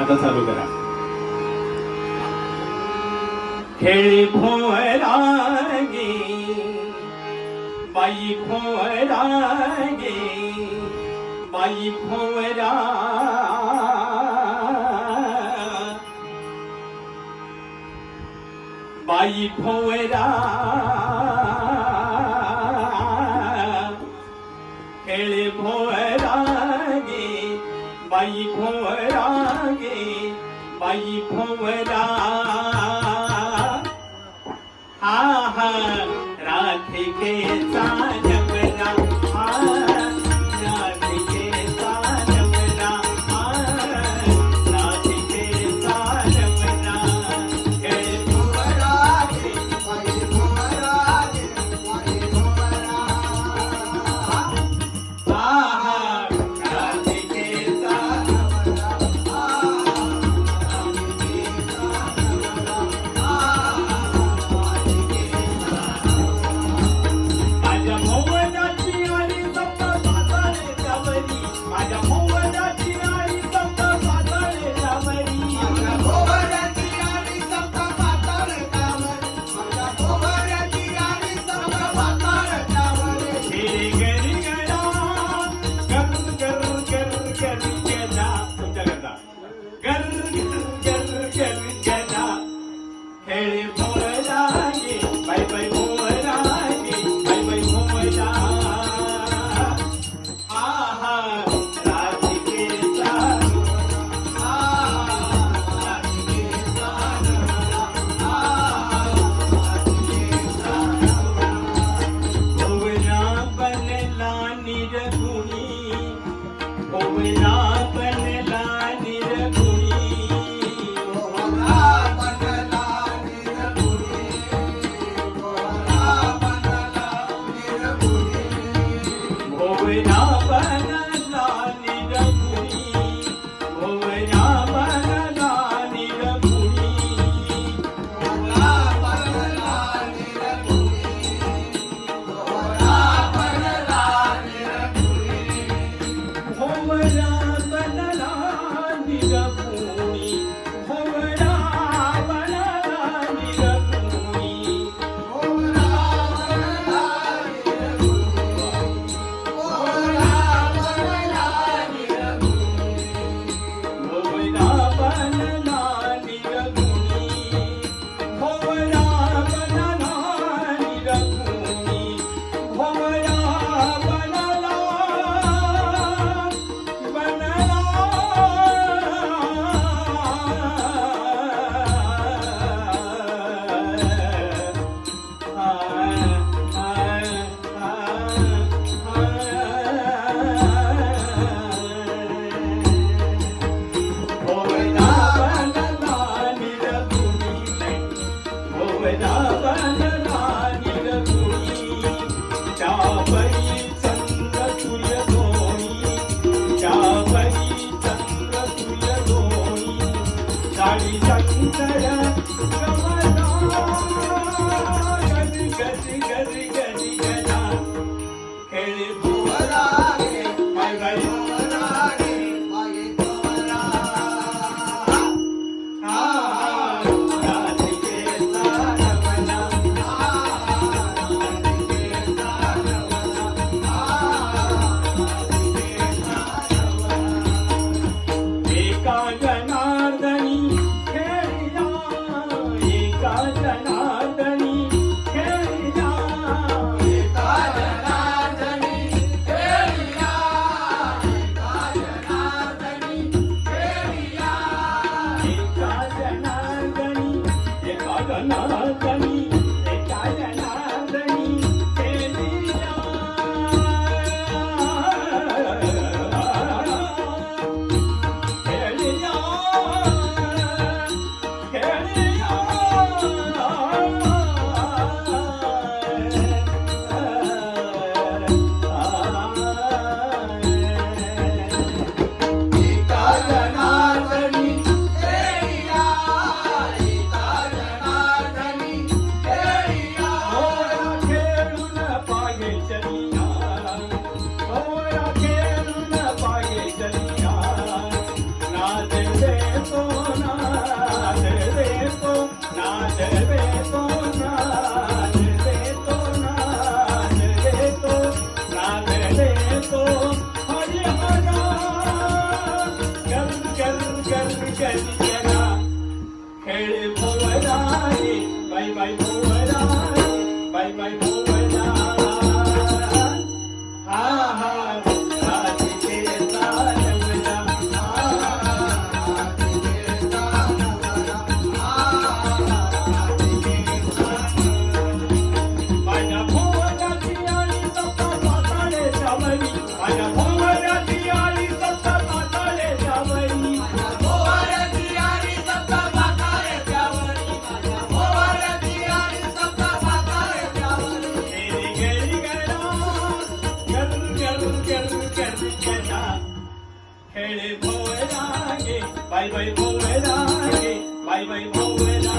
आता चालू करा. खेळी भोरागी बाई भोरागी बाई भोरा बाई भोरा खेळी भोरागी बाई भोरा आई आहा हा हा राधिकेचा 大家好。Gun, gun. বাই বাই বউয়েরা রে বাই বাই বউয়েরা